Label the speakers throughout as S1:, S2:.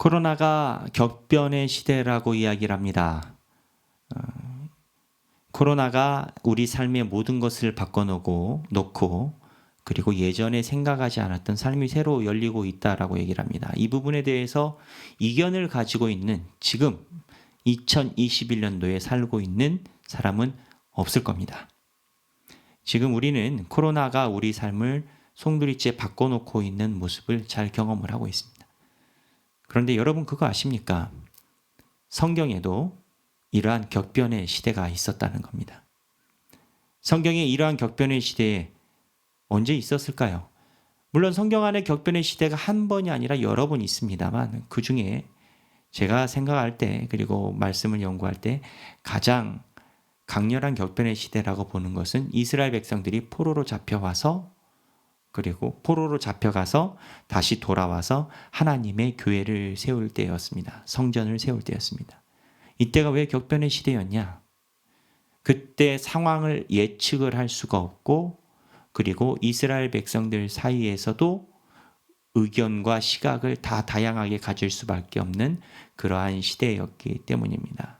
S1: 코로나가 격변의 시대라고 이야기를 합니다. 어, 코로나가 우리 삶의 모든 것을 바꿔놓고 놓고 그리고 예전에 생각하지 않았던 삶이 새로 열리고 있다라고 얘기를 합니다. 이 부분에 대해서 이견을 가지고 있는 지금 2021년도에 살고 있는 사람은 없을 겁니다. 지금 우리는 코로나가 우리 삶을 송두리째 바꿔놓고 있는 모습을 잘 경험을 하고 있습니다. 그런데 여러분 그거 아십니까? 성경에도 이러한 격변의 시대가 있었다는 겁니다. 성경에 이러한 격변의 시대에 언제 있었을까요? 물론 성경 안에 격변의 시대가 한 번이 아니라 여러 번 있습니다만 그 중에 제가 생각할 때 그리고 말씀을 연구할 때 가장 강렬한 격변의 시대라고 보는 것은 이스라엘 백성들이 포로로 잡혀와서 그리고 포로로 잡혀가서 다시 돌아와서 하나님의 교회를 세울 때였습니다. 성전을 세울 때였습니다. 이때가 왜 격변의 시대였냐? 그때 상황을 예측을 할 수가 없고 그리고 이스라엘 백성들 사이에서도 의견과 시각을 다 다양하게 가질 수밖에 없는 그러한 시대였기 때문입니다.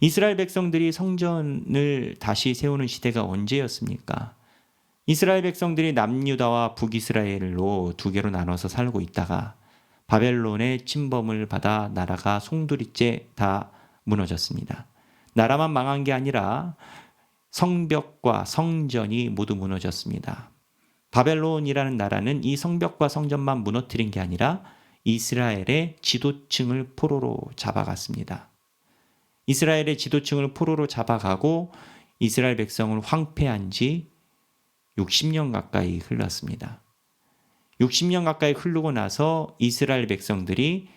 S1: 이스라엘 백성들이 성전을 다시 세우는 시대가 언제였습니까? 이스라엘 백성들이 남유다와 북이스라엘로 두 개로 나눠서 살고 있다가 바벨론의 침범을 받아 나라가 송두리째 다 무너졌습니다. 나라만 망한 게 아니라 성벽과 성전이 모두 무너졌습니다. 바벨론이라는 나라는 이 성벽과 성전만 무너뜨린 게 아니라 이스라엘의 지도층을 포로로 잡아갔습니다. 이스라엘의 지도층을 포로로 잡아가고 이스라엘 백성을 황폐한 지 60년 가까이 흘렀습니다. 60년 가까이 흐르고 나서 이스라엘 백성들이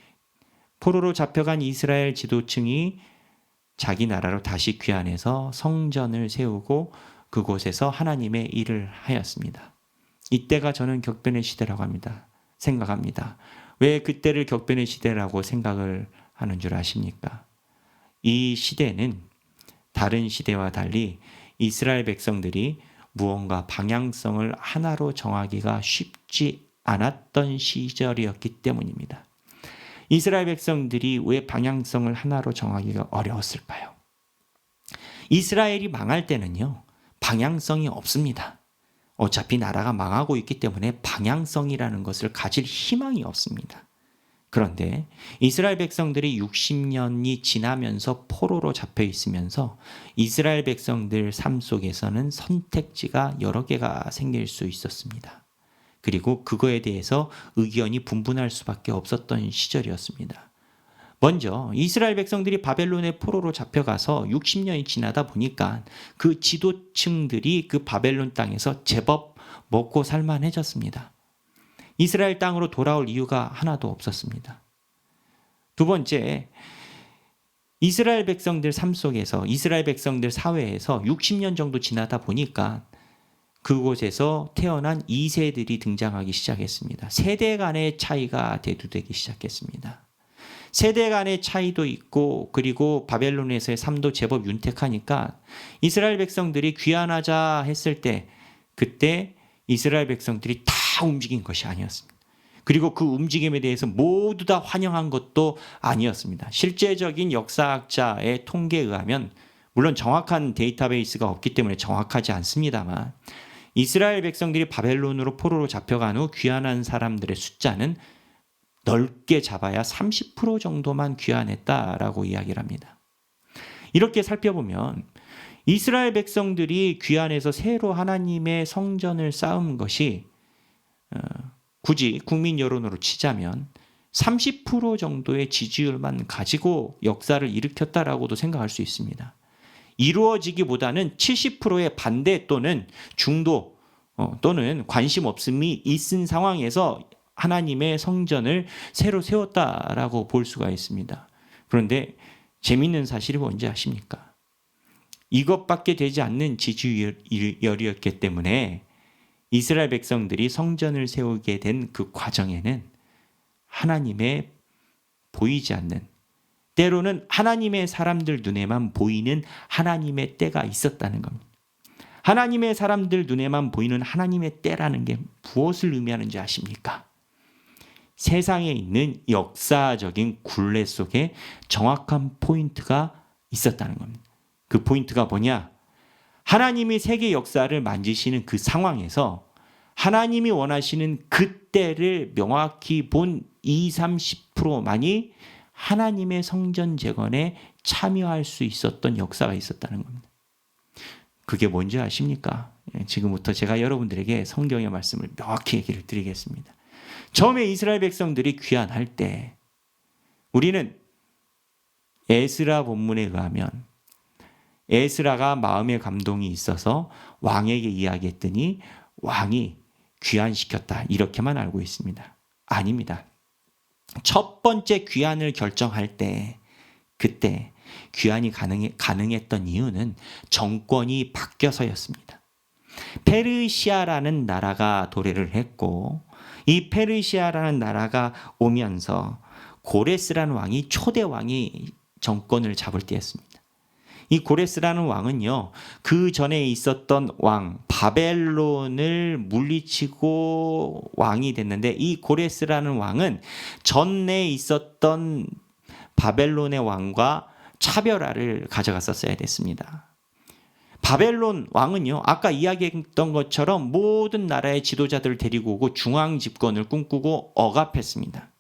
S1: 포로로 잡혀간 이스라엘 지도층이 자기 나라로 다시 귀환해서 성전을 세우고 그곳에서 하나님의 일을 하였습니다. 이때가 저는 격변의 시대라고 합니다. 생각합니다. 왜 그때를 격변의 시대라고 생각을 하는 줄 아십니까? 이 시대는 다른 시대와 달리 이스라엘 백성들이 무언가 방향성을 하나로 정하기가 쉽지 않았던 시절이었기 때문입니다. 이스라엘 백성들이 왜 방향성을 하나로 정하기가 어려웠을까요? 이스라엘이 망할 때는요, 방향성이 없습니다. 어차피 나라가 망하고 있기 때문에 방향성이라는 것을 가질 희망이 없습니다. 그런데 이스라엘 백성들이 60년이 지나면서 포로로 잡혀 있으면서 이스라엘 백성들 삶 속에서는 선택지가 여러 개가 생길 수 있었습니다. 그리고 그거에 대해서 의견이 분분할 수밖에 없었던 시절이었습니다. 먼저 이스라엘 백성들이 바벨론의 포로로 잡혀가서 60년이 지나다 보니까 그 지도층들이 그 바벨론 땅에서 제법 먹고 살만해졌습니다. 이스라엘 땅으로 돌아올 이유가 하나도 없었습니다. 두 번째, 이스라엘 백성들 삶 속에서 이스라엘 백성들 사회에서 60년 정도 지나다 보니까 그곳에서 태어난 2세들이 등장하기 시작했습니다. 세대 간의 차이가 대두되기 시작했습니다. 세대 간의 차이도 있고 그리고 바벨론에서의 삶도 제법 윤택하니까 이스라엘 백성들이 귀환하자 했을 때 그때 이스라엘 백성들이 다 움직인 것이 아니었습니다. 그리고 그 움직임에 대해서 모두 다 환영한 것도 아니었습니다. 실제적인 역사학자의 통계에 의하면 물론 정확한 데이터베이스가 없기 때문에 정확하지 않습니다만 이스라엘 백성들이 바벨론으로 포로로 잡혀간 후 귀환한 사람들의 숫자는 넓게 잡아야 30% 정도만 귀환했다라고 이야기를 합니다. 이렇게 살펴보면 이스라엘 백성들이 귀환해서 새로 하나님의 성전을 쌓은 것이 어, 굳이 국민 여론으로 치자면 30% 정도의 지지율만 가지고 역사를 일으켰다라고도 생각할 수 있습니다. 이루어지기보다는 70%의 반대 또는 중도 어, 또는 관심 없음이 있은 상황에서 하나님의 성전을 새로 세웠다라고 볼 수가 있습니다. 그런데 재밌는 사실이 뭔지 아십니까? 이것밖에 되지 않는 지지율이었기 때문에 이스라엘 백성들이 성전을 세우게 된 그 과정에는 하나님의 보이지 않는 때로는 하나님의 사람들 눈에만 보이는 하나님의 때가 있었다는 겁니다. 하나님의 사람들 눈에만 보이는 하나님의 때라는 게 무엇을 의미하는지 아십니까? 세상에 있는 역사적인 굴레 속에 정확한 포인트가 있었다는 겁니다. 그 포인트가 뭐냐? 하나님이 세계 역사를 만지시는 그 상황에서 하나님이 원하시는 그때를 명확히 본 2, 30%만이 하나님의 성전 재건에 참여할 수 있었던 역사가 있었다는 겁니다. 그게 뭔지 아십니까? 예, 지금부터 제가 여러분들에게 성경의 말씀을 명확히 얘기를 드리겠습니다. 처음에 이스라엘 백성들이 귀환할 때 우리는 에스라 본문에 의하면 에스라가 마음의 감동이 있어서 왕에게 이야기했더니 왕이 귀환시켰다. 이렇게만 알고 있습니다. 아닙니다. 첫 번째 귀환을 결정할 때 그때 귀환이 가능해, 가능했던 이유는 정권이 바뀌어서였습니다. 페르시아라는 나라가 도래를 했고 이 페르시아라는 나라가 오면서 고레스라는 왕이 초대 왕이 정권을 잡을 때였습니다. 이 고레스라는 왕은요, 그 전에 있었던 왕, 바벨론을 물리치고 왕이 됐는데, 이 고레스라는 왕은 전에 있었던 바벨론의 왕과 차별화를 가져갔었어야 됐습니다. 바벨론 왕은요, 아까 이야기했던 것처럼 모든 나라의 지도자들을 데리고 오고 중앙 집권을 꿈꾸고 억압했습니다.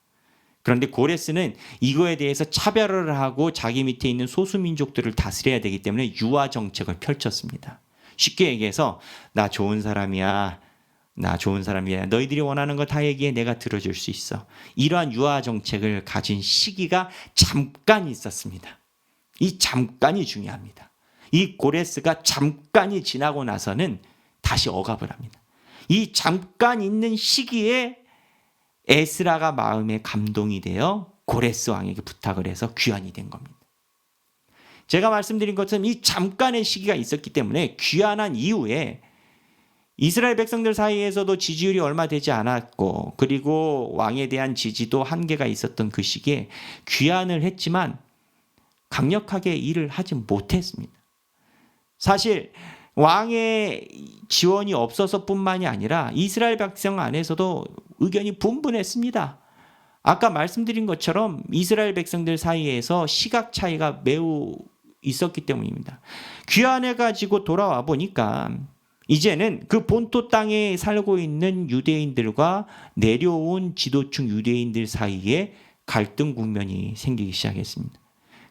S1: 그런데 고레스는 이거에 대해서 차별을 하고 자기 밑에 있는 소수 민족들을 다스려야 되기 때문에 유화 정책을 펼쳤습니다. 쉽게 얘기해서 나 좋은 사람이야. 나 좋은 사람이야. 너희들이 원하는 거 다 얘기해. 내가 들어줄 수 있어. 이러한 유화 정책을 가진 시기가 잠깐 있었습니다. 이 잠깐이 중요합니다. 이 고레스가 잠깐이 지나고 나서는 다시 억압을 합니다. 이 잠깐 있는 시기에 에스라가 마음에 감동이 되어 고레스 왕에게 부탁을 해서 귀환이 된 겁니다. 제가 말씀드린 것처럼 이 잠깐의 시기가 있었기 때문에 귀환한 이후에 이스라엘 백성들 사이에서도 지지율이 얼마 되지 않았고 그리고 왕에 대한 지지도 한계가 있었던 그 시기에 귀환을 했지만 강력하게 일을 하지 못했습니다. 사실 왕의 지원이 없어서뿐만이 아니라 이스라엘 백성 안에서도 의견이 분분했습니다. 아까 말씀드린 것처럼 이스라엘 백성들 사이에서 시각 차이가 매우 있었기 때문입니다. 귀환해 가지고 돌아와 보니까 이제는 그 본토 땅에 살고 있는 유대인들과 내려온 지도층 유대인들 사이에 갈등 국면이 생기기 시작했습니다.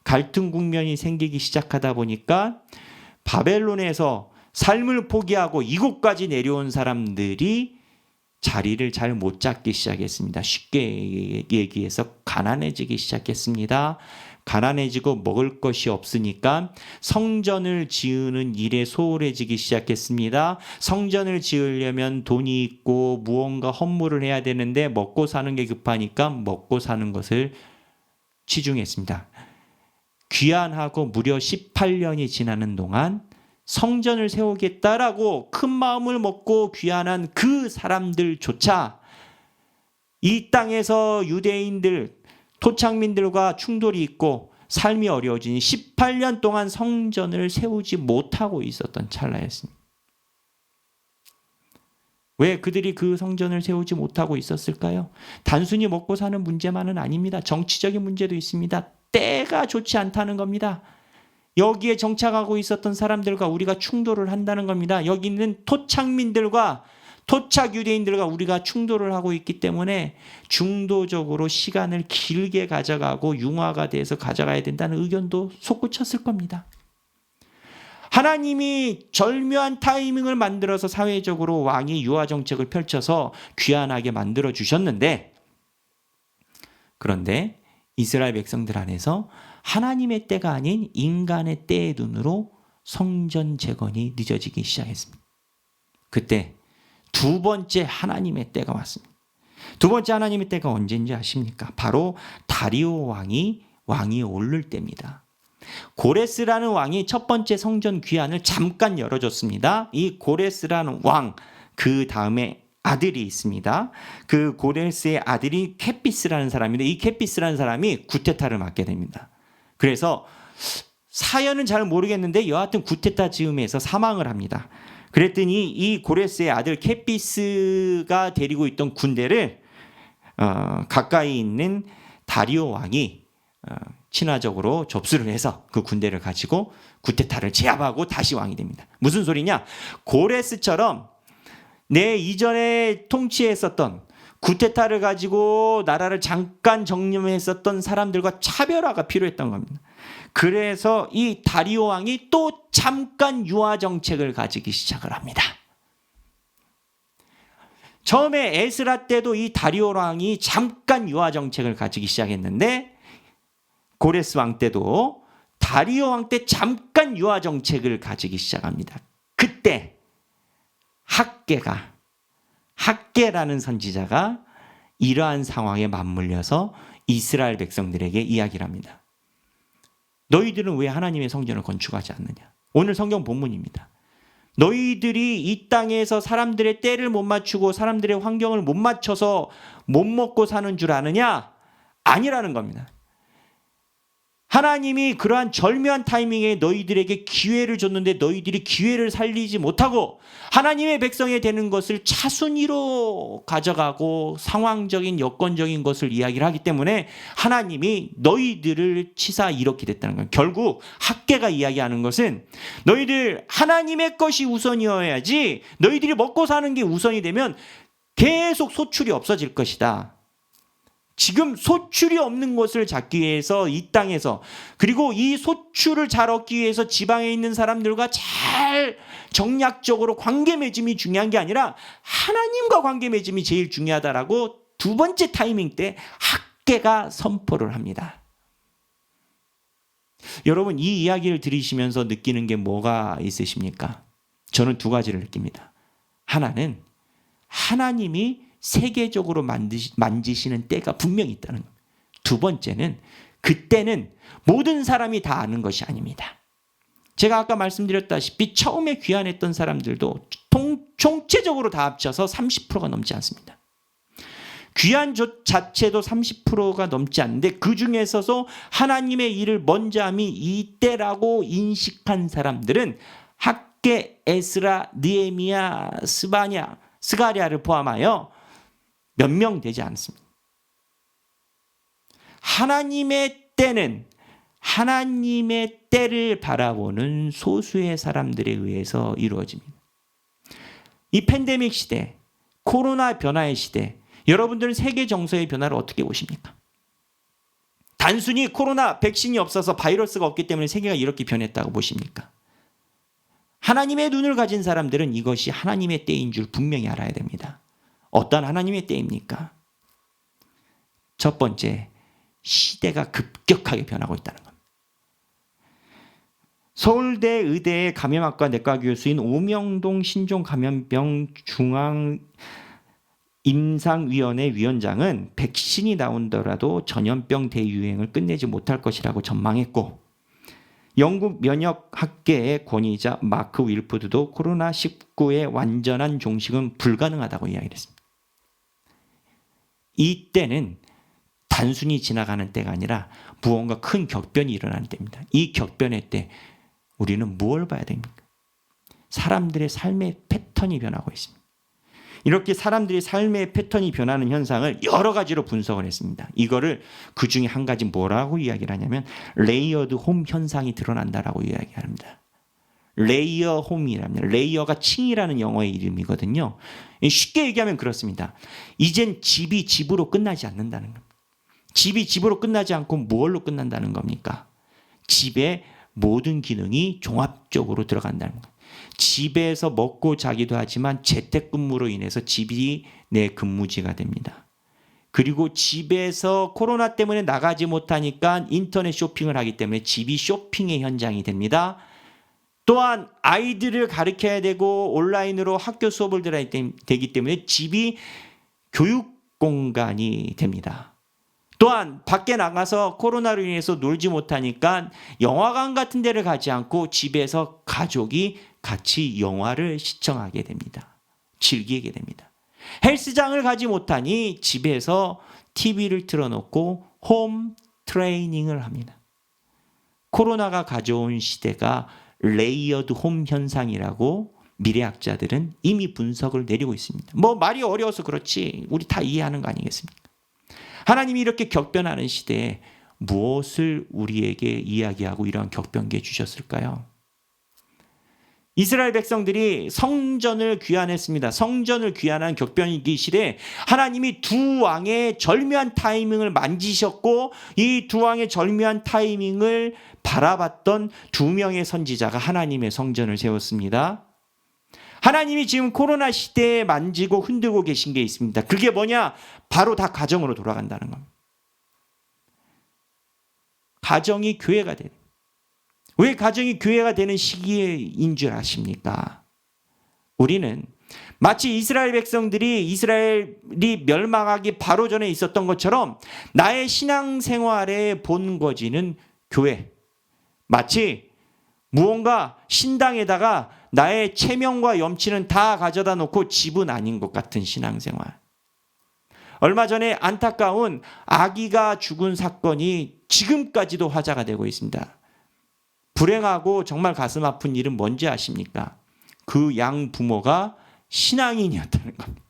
S1: 갈등 국면이 생기기 시작하다 보니까 바벨론에서 삶을 포기하고 이곳까지 내려온 사람들이 자리를 잘 못 잡기 시작했습니다. 쉽게 얘기해서 가난해지기 시작했습니다. 가난해지고 먹을 것이 없으니까 성전을 지으는 일에 소홀해지기 시작했습니다. 성전을 지으려면 돈이 있고 무언가 헌물을 해야 되는데 먹고 사는 게 급하니까 먹고 사는 것을 치중했습니다. 귀환하고 무려 18년이 지나는 동안 성전을 세우겠다라고 큰 마음을 먹고 귀환한 그 사람들조차 이 땅에서 유대인들, 토착민들과 충돌이 있고 삶이 어려워지니 18년 동안 성전을 세우지 못하고 있었던 찰나였습니다. 왜 그들이 그 성전을 세우지 못하고 있었을까요? 단순히 먹고 사는 문제만은 아닙니다. 정치적인 문제도 있습니다. 때가 좋지 않다는 겁니다. 여기에 정착하고 있었던 사람들과 우리가 충돌을 한다는 겁니다. 여기 있는 토착민들과 토착 유대인들과 우리가 충돌을 하고 있기 때문에 중도적으로 시간을 길게 가져가고 융화가 돼서 가져가야 된다는 의견도 솟구쳤을 겁니다. 하나님이 절묘한 타이밍을 만들어서 사회적으로 왕이 유화 정책을 펼쳐서 귀환하게 만들어 주셨는데 그런데 이스라엘 백성들 안에서 하나님의 때가 아닌 인간의 때의 눈으로 성전 재건이 늦어지기 시작했습니다. 그때 두 번째 하나님의 때가 왔습니다. 두 번째 하나님의 때가 언제인지 아십니까? 바로 다리오 왕이 왕이 오를 때입니다. 고레스라는 왕이 첫 번째 성전 귀환을 잠깐 열어줬습니다. 이 고레스라는 왕, 그 다음에 아들이 있습니다. 그 고레스의 아들이 케피스라는 사람인데 이 케피스라는 사람이 구테타를 맡게 됩니다. 그래서 사연은 잘 모르겠는데 여하튼 구테타 즈음에서 사망을 합니다. 그랬더니 이 고레스의 아들 케피스가 데리고 있던 군대를 어, 가까이 있는 다리오 왕이 어, 친화적으로 접수를 해서 그 군대를 가지고 구테타를 제압하고 다시 왕이 됩니다. 무슨 소리냐? 고레스처럼 내 이전에 통치했었던 구테타를 가지고 나라를 잠깐 정념했었던 사람들과 차별화가 필요했던 겁니다. 그래서 이 다리오 왕이 또 잠깐 유화 정책을 가지기 시작을 합니다. 처음에 에스라 때도 이 다리오 왕이 잠깐 유화 정책을 가지기 시작했는데 고레스 왕 때도 다리오 왕 때 잠깐 유화 정책을 가지기 시작합니다. 그때 학계가 학계라는 선지자가 이러한 상황에 맞물려서 이스라엘 백성들에게 이야기를 합니다. 너희들은 왜 하나님의 성전을 건축하지 않느냐? 오늘 성경 본문입니다. 너희들이 이 땅에서 사람들의 때를 못 맞추고 사람들의 환경을 못 맞춰서 못 먹고 사는 줄 아느냐? 아니라는 겁니다. 하나님이 그러한 절묘한 타이밍에 너희들에게 기회를 줬는데 너희들이 기회를 살리지 못하고 하나님의 백성이 되는 것을 차순위로 가져가고 상황적인 여건적인 것을 이야기를 하기 때문에 하나님이 너희들을 치사 이렇게 됐다는 거예요. 결국 학계가 이야기하는 것은 너희들 하나님의 것이 우선이어야지 너희들이 먹고 사는 게 우선이 되면 계속 소출이 없어질 것이다. 지금 소출이 없는 것을 잡기 위해서 이 땅에서 그리고 이 소출을 잘 얻기 위해서 지방에 있는 사람들과 잘 정략적으로 관계 맺음이 중요한 게 아니라 하나님과 관계 맺음이 제일 중요하다라고 두 번째 타이밍 때 학계가 선포를 합니다. 여러분 이 이야기를 들으시면서 느끼는 게 뭐가 있으십니까? 저는 두 가지를 느낍니다. 하나는 하나님이 세계적으로 만드시, 만지시는 때가 분명히 있다는 겁니다. 두 번째는 그때는 모든 사람이 다 아는 것이 아닙니다. 제가 아까 말씀드렸다시피 처음에 귀환했던 사람들도 통, 총체적으로 다 합쳐서 30%가 넘지 않습니다. 귀한 자체도 30%가 넘지 않는데 그 중에서도 하나님의 일을 먼저 함이 이때라고 인식한 사람들은 학계, 에스라, 느에미야, 스바냐, 스가리아를 포함하여 몇 명 되지 않습니다. 하나님의 때는 하나님의 때를 바라보는 소수의 사람들에 의해서 이루어집니다. 이 팬데믹 시대, 코로나 변화의 시대, 여러분들은 세계 정서의 변화를 어떻게 보십니까? 단순히 코로나 백신이 없어서 바이러스가 없기 때문에 세계가 이렇게 변했다고 보십니까? 하나님의 눈을 가진 사람들은 이것이 하나님의 때인 줄 분명히 알아야 됩니다. 어떤 하나님의 때입니까? 첫 번째, 시대가 급격하게 변하고 있다는 겁니다. 서울대 의대의 감염학과 내과 교수인 오명동 신종 감염병 중앙 임상위원회 위원장은 백신이 나온더라도 전염병 대유행을 끝내지 못할 것이라고 전망했고 영국 면역학계의 권위자 마크 윌푸드도 코로나19의 완전한 종식은 불가능하다고 이야기했습니다. 이 때는 단순히 지나가는 때가 아니라 무언가 큰 격변이 일어나는 때입니다. 이 격변의 때 우리는 무엇을 봐야 됩니까? 사람들의 삶의 패턴이 변하고 있습니다. 이렇게 사람들의 삶의 패턴이 변하는 현상을 여러 가지로 분석을 했습니다. 이거를 그 중에 한 가지 뭐라고 이야기를 하냐면 레이어드 홈 현상이 드러난다라고 이야기합니다. 레이어 홈이랍니다. 레이어가 층이라는 영어의 이름이거든요. 쉽게 얘기하면 그렇습니다. 이젠 집이 집으로 끝나지 않는다는 겁니다. 집이 집으로 끝나지 않고 무엇로 끝난다는 겁니까? 집의 모든 기능이 종합적으로 들어간다는 겁니다. 집에서 먹고 자기도 하지만 재택근무로 인해서 집이 내 근무지가 됩니다. 그리고 집에서 코로나 때문에 나가지 못하니까 인터넷 쇼핑을 하기 때문에 집이 쇼핑의 현장이 됩니다. 또한 아이들을 가르쳐야 되고 온라인으로 학교 수업을 들어야 되기 때문에 집이 교육 공간이 됩니다. 또한 밖에 나가서 코로나로 인해서 놀지 못하니까 영화관 같은 데를 가지 않고 집에서 가족이 같이 영화를 시청하게 됩니다. 즐기게 됩니다. 헬스장을 가지 못하니 집에서 TV를 틀어놓고 홈 트레이닝을 합니다. 코로나가 가져온 시대가 레이어드 홈 현상이라고 미래학자들은 이미 분석을 내리고 있습니다. 뭐 말이 어려워서 그렇지 우리 다 이해하는 거 아니겠습니까? 하나님이 이렇게 격변하는 시대에 무엇을 우리에게 이야기하고 이러한 격변기에 주셨을까요? 이스라엘 백성들이 성전을 귀환했습니다. 성전을 귀환한 격변기 시대에 하나님이 두 왕의 절묘한 타이밍을 만지셨고 이 두 왕의 절묘한 타이밍을 바라봤던 두 명의 선지자가 하나님의 성전을 세웠습니다. 하나님이 지금 코로나 시대에 만지고 흔들고 계신 게 있습니다. 그게 뭐냐? 바로 다 가정으로 돌아간다는 겁니다. 가정이 교회가 되는. 왜 가정이 교회가 되는 시기인 줄 아십니까? 우리는 마치 이스라엘 백성들이 이스라엘이 멸망하기 바로 전에 있었던 것처럼 나의 신앙생활의 본거지는 교회. 마치 무언가 신당에다가 나의 체면과 염치는 다 가져다 놓고 집은 아닌 것 같은 신앙생활. 얼마 전에 안타까운 아기가 죽은 사건이 지금까지도 화제가 되고 있습니다. 불행하고 정말 가슴 아픈 일은 뭔지 아십니까? 그 양 부모가 신앙인이었다는 겁니다.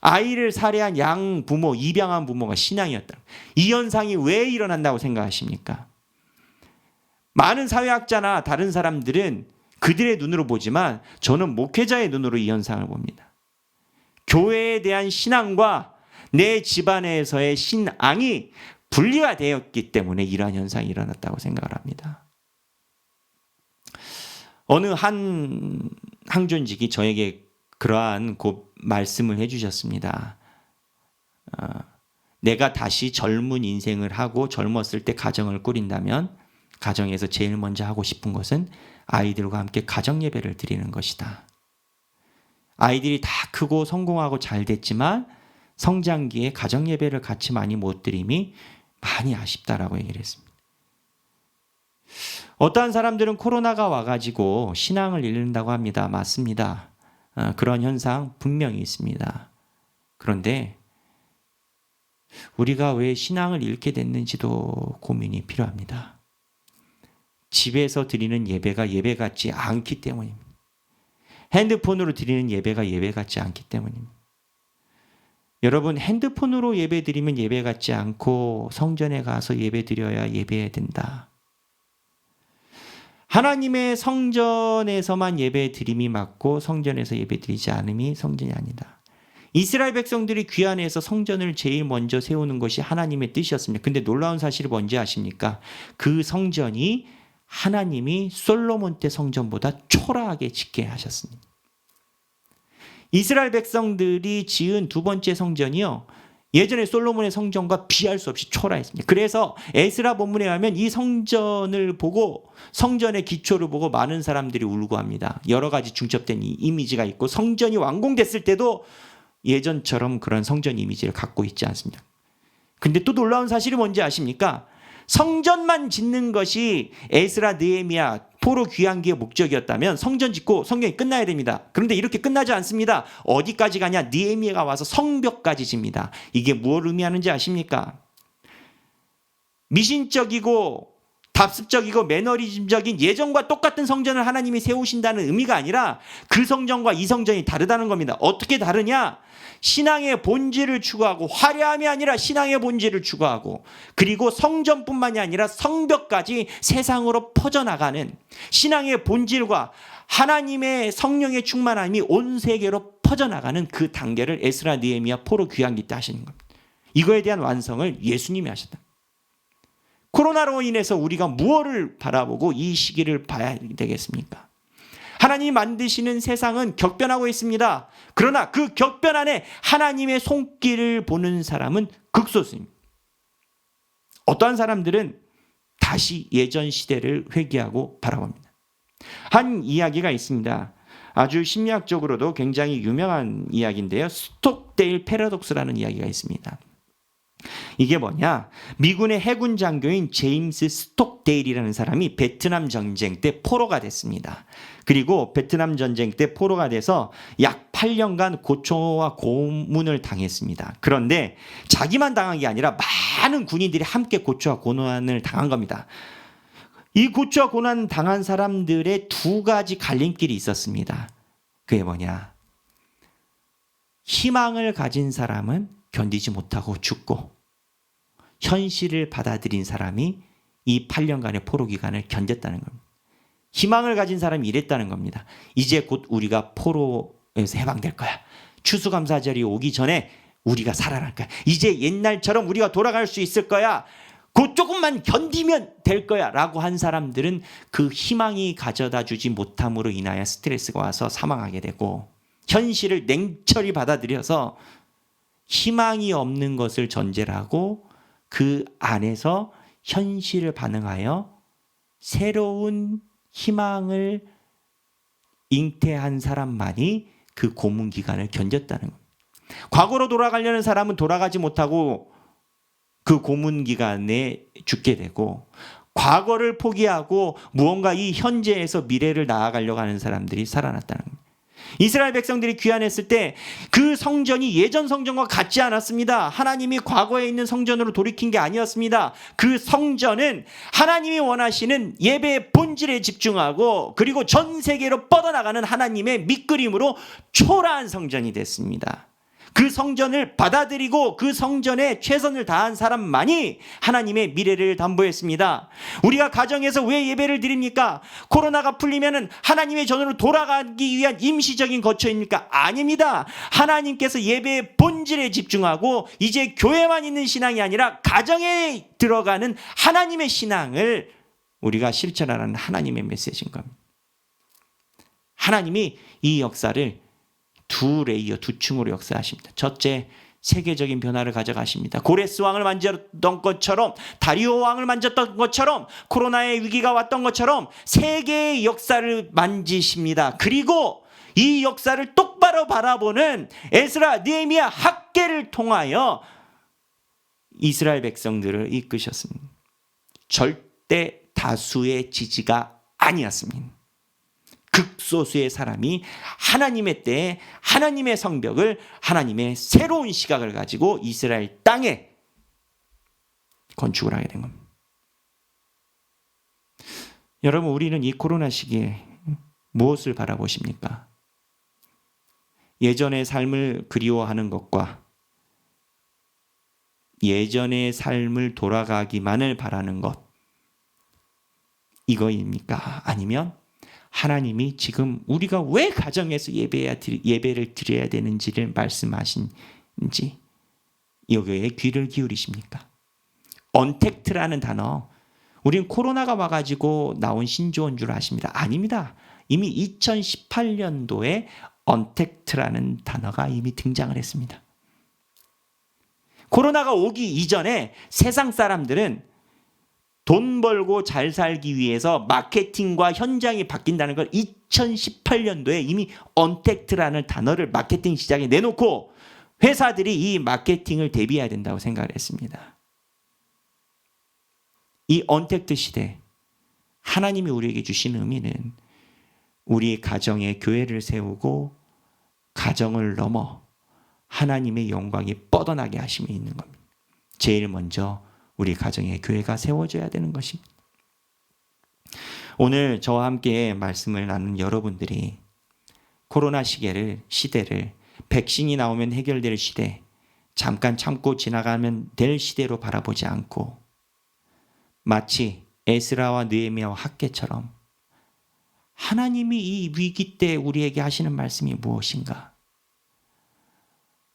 S1: 아이를 살해한 양 부모, 입양한 부모가 신앙이었다. 이 현상이 왜 일어난다고 생각하십니까? 많은 사회학자나 다른 사람들은 그들의 눈으로 보지만 저는 목회자의 눈으로 이 현상을 봅니다. 교회에 대한 신앙과 내 집안에서의 신앙이 분리가 되었기 때문에 이러한 현상이 일어났다고 생각을 합니다. 어느 한 항존직이 저에게 그러한 곧 말씀을 해주셨습니다. 어, 내가 다시 젊은 인생을 하고 젊었을 때 가정을 꾸린다면 가정에서 제일 먼저 하고 싶은 것은 아이들과 함께 가정 예배를 드리는 것이다. 아이들이 다 크고 성공하고 잘 됐지만 성장기에 가정 예배를 같이 많이 못 드림이 많이 아쉽다라고 얘기를 했습니다. 어떠한 사람들은 코로나가 와가지고 신앙을 잃는다고 합니다. 맞습니다. 어, 그런 현상 분명히 있습니다. 그런데 우리가 왜 신앙을 잃게 됐는지도 고민이 필요합니다. 집에서 드리는 예배가 예배 같지 않기 때문입니다. 핸드폰으로 드리는 예배가 예배 같지 않기 때문입니다. 여러분 핸드폰으로 예배 드리면 예배 같지 않고 성전에 가서 예배 드려야 예배해야 된다. 하나님의 성전에서만 예배 드림이 맞고 성전에서 예배 드리지 않음이 성전이 아니다. 이스라엘 백성들이 귀환해서 성전을 제일 먼저 세우는 것이 하나님의 뜻이었습니다. 근데 놀라운 사실이 뭔지 아십니까? 그 성전이 하나님이 솔로몬 때 성전보다 초라하게 짓게 하셨습니다. 이스라엘 백성들이 지은 두 번째 성전이요. 예전에 솔로몬의 성전과 비할 수 없이 초라했습니다. 그래서 에스라 본문에 가면 이 성전을 보고 성전의 기초를 보고 많은 사람들이 울고 합니다. 여러 가지 중첩된 이 이미지가 있고 성전이 완공됐을 때도 예전처럼 그런 성전 이미지를 갖고 있지 않습니다. 근데 또 놀라운 사실이 뭔지 아십니까? 성전만 짓는 것이 에스라 느헤미야 포로 귀환기의 목적이었다면 성전 짓고 성경이 끝나야 됩니다. 그런데 이렇게 끝나지 않습니다. 어디까지 가냐? 느헤미야가 와서 성벽까지 집니다. 이게 무엇을 의미하는지 아십니까? 미신적이고 답습적이고 매너리즘적인 예전과 똑같은 성전을 하나님이 세우신다는 의미가 아니라 그 성전과 이 성전이 다르다는 겁니다. 어떻게 다르냐? 신앙의 본질을 추구하고 화려함이 아니라 신앙의 본질을 추구하고 그리고 성전뿐만이 아니라 성벽까지 세상으로 퍼져나가는 신앙의 본질과 하나님의 성령의 충만함이 온 세계로 퍼져나가는 그 단계를 에스라 니에미아 포로 귀환기 때 하시는 겁니다. 이거에 대한 완성을 예수님이 하셨다. 코로나로 인해서 우리가 무엇을 바라보고 이 시기를 봐야 되겠습니까? 하나님 만드시는 세상은 격변하고 있습니다. 그러나 그 격변 안에 하나님의 손길을 보는 사람은 극소수입니다. 어떠한 사람들은 다시 예전 시대를 회귀하고 바라봅니다. 한 이야기가 있습니다. 아주 심리학적으로도 굉장히 유명한 이야기인데요. 스톡데일 패러독스라는 이야기가 있습니다. 이게 뭐냐? 미군의 해군 장교인 제임스 스톡데일이라는 사람이 베트남 전쟁 때 포로가 됐습니다. 그리고 베트남 전쟁 때 포로가 돼서 약 8년간 고초와 고문을 당했습니다. 그런데 자기만 당한 게 아니라 많은 군인들이 함께 고초와 고난을 당한 겁니다. 이 고초와 고난 당한 사람들의 두 가지 갈림길이 있었습니다. 그게 뭐냐? 희망을 가진 사람은 견디지 못하고 죽고 현실을 받아들인 사람이 이 8년간의 포로 기간을 견뎠다는 겁니다. 희망을 가진 사람이 이랬다는 겁니다. 이제 곧 우리가 포로에서 해방될 거야. 추수감사절이 오기 전에 우리가 살아날 거야. 이제 옛날처럼 우리가 돌아갈 수 있을 거야. 그 조금만 견디면 될 거야. 라고 한 사람들은 그 희망이 가져다 주지 못함으로 인하여 스트레스가 와서 사망하게 되고 현실을 냉철히 받아들여서 희망이 없는 것을 전제로 하고 그 안에서 현실을 반응하여 새로운 희망을 잉태한 사람만이 그 고문 기간을 견뎠다는 겁니다. 과거로 돌아가려는 사람은 돌아가지 못하고 그 고문 기간에 죽게 되고 과거를 포기하고 무언가 이 현재에서 미래를 나아가려고 하는 사람들이 살아났다는 겁니다. 이스라엘 백성들이 귀환했을 때 그 성전이 예전 성전과 같지 않았습니다. 하나님이 과거에 있는 성전으로 돌이킨 게 아니었습니다. 그 성전은 하나님이 원하시는 예배의 본질에 집중하고 그리고 전 세계로 뻗어나가는 하나님의 밑그림으로 초라한 성전이 됐습니다. 그 성전을 받아들이고 그 성전에 최선을 다한 사람만이 하나님의 미래를 담보했습니다. 우리가 가정에서 왜 예배를 드립니까? 코로나가 풀리면은 하나님의 전으로 돌아가기 위한 임시적인 거처입니까? 아닙니다. 하나님께서 예배의 본질에 집중하고 이제 교회만 있는 신앙이 아니라 가정에 들어가는 하나님의 신앙을 우리가 실천하는 하나님의 메시지인 겁니다. 하나님이 이 역사를 두 레이어, 두 층으로 역사하십니다. 첫째, 세계적인 변화를 가져가십니다. 고레스 왕을 만졌던 것처럼 다리오 왕을 만졌던 것처럼 코로나의 위기가 왔던 것처럼 세계의 역사를 만지십니다. 그리고 이 역사를 똑바로 바라보는 에스라, 느헤미야 학계를 통하여 이스라엘 백성들을 이끄셨습니다. 절대 다수의 지지가 아니었습니다. 극소수의 사람이 하나님의 때에 하나님의 성벽을 하나님의 새로운 시각을 가지고 이스라엘 땅에 건축을 하게 된 겁니다. 여러분, 우리는 이 코로나 시기에 무엇을 바라보십니까? 예전의 삶을 그리워하는 것과 예전의 삶을 돌아가기만을 바라는 것, 이거입니까? 아니면 하나님이 지금 우리가 왜 가정에서 예배야, 예배를 드려야 되는지를 말씀하신지 여기에 귀를 기울이십니까? 언택트라는 단어 우리는 코로나가 와가지고 나온 신조어인 줄 아십니다. 아닙니다. 이미 2018년도에 언택트라는 단어가 이미 등장을 했습니다. 코로나가 오기 이전에 세상 사람들은 돈 벌고 잘 살기 위해서 마케팅과 현장이 바뀐다는 걸 2018년도에 이미 언택트라는 단어를 마케팅 시장에 내놓고 회사들이 이 마케팅을 대비해야 된다고 생각을 했습니다. 이 언택트 시대 하나님이 우리에게 주신 의미는 우리 가정에 교회를 세우고 가정을 넘어 하나님의 영광이 뻗어나게 하심이 있는 겁니다. 제일 먼저 우리 가정에 교회가 세워져야 되는 것입니다. 오늘 저와 함께 말씀을 나눈 여러분들이 코로나 시계를 시대를 백신이 나오면 해결될 시대, 잠깐 참고 지나가면 될 시대로 바라보지 않고 마치 에스라와 느헤미야와 학계처럼 하나님이 이 위기 때 우리에게 하시는 말씀이 무엇인가?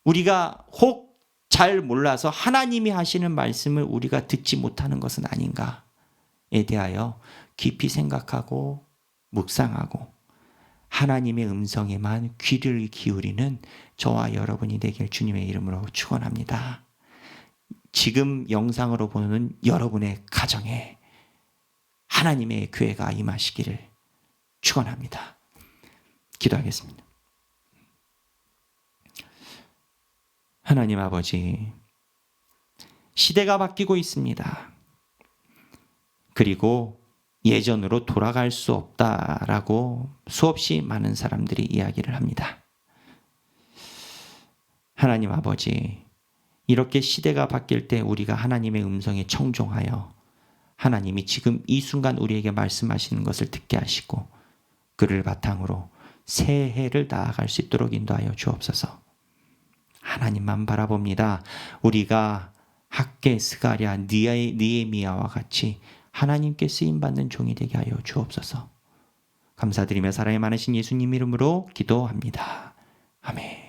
S1: 우리가 혹 잘 몰라서 하나님이 하시는 말씀을 우리가 듣지 못하는 것은 아닌가에 대하여 깊이 생각하고 묵상하고 하나님의 음성에만 귀를 기울이는 저와 여러분이 되길 주님의 이름으로 축원합니다. 지금 영상으로 보는 여러분의 가정에 하나님의 교회가 임하시기를 축원합니다. 기도하겠습니다. 하나님 아버지, 시대가 바뀌고 있습니다. 그리고 예전으로 돌아갈 수 없다라고 수없이 많은 사람들이 이야기를 합니다. 하나님 아버지, 이렇게 시대가 바뀔 때 우리가 하나님의 음성에 청종하여 하나님이 지금 이 순간 우리에게 말씀하시는 것을 듣게 하시고 그를 바탕으로 새해를 나아갈 수 있도록 인도하여 주옵소서. 하나님만 바라봅니다. 우리가 학계 스가랴 니에, 니에미야와 같이 하나님께 쓰임 받는 종이 되게 하여 주옵소서. 감사드리며 사랑이 많으신 예수님 이름으로 기도합니다. 아멘.